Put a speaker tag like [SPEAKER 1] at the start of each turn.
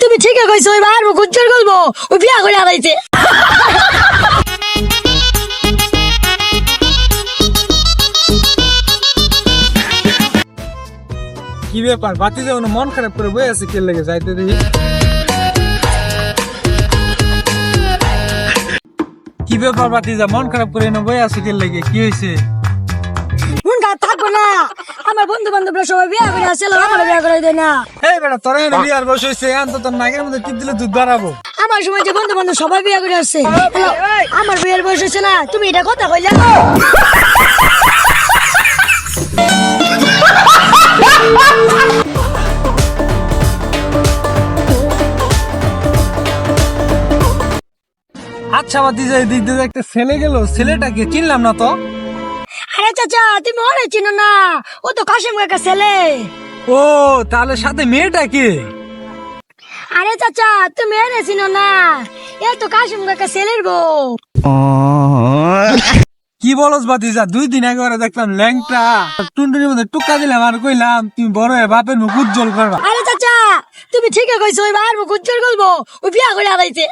[SPEAKER 1] তুমি ঠিকই কইছো, ওই বার গুজ্জর গলবো ও বিয়া করে আড়াইছে
[SPEAKER 2] কি ব্যাপার? বাতি যেমন মন খারাপ করে বই আছে কে লেগে যাইতে দিই কি ব্যাপার বাতি যা মন খারাপ করে এনে বই আছে কে লেগে কি হয়েছে
[SPEAKER 1] থাকব না। আমার বন্ধু বান্ধবরা সবাই বিয়া করে আসছিল আমার বিয়া করে দেয় না।
[SPEAKER 2] এই বেটা তোরা এনে বিয়ার বসে হয়েছে আন তো তোর নাকের মধ্যে টিপ দিলে দুধ বাড়াবো।
[SPEAKER 1] আমার সময় যে বন্ধু বান্ধব সবাই বিয়া করে আসছে। আমার বিয়ের বয়স হয়েছে না তুমি এটা কথা কইলা।
[SPEAKER 2] আচ্ছা বাতি যা দিক দিয়ে একটা ছেলে গেল ছেলেটাকে চিনলাম না তো?
[SPEAKER 1] আরে চাচা তুমি ওরে চিনো না। ও তো কাশিম কাকা ছেলে
[SPEAKER 2] ও তাহলে সাথে মেয়েটা কে?
[SPEAKER 1] আরে চাচা তুমি এনে চিনো না। এ তো কাশিম কাকা ছেলের বউ।
[SPEAKER 2] কি বলস বাতিজা দুই দিন আগে ওরা দেখলাম ল্যাংটা। টুনটুনির মধ্যে টুকা দিলাম আর কইলাম তুমি বড় হয়ে বাপের মুখ উজ্জ্বল করবা।
[SPEAKER 1] আরে চাচা তুমি ঠিকই কইছো ওই বার গুজ্জর গলবো ও বিয়া করে আড়াইছে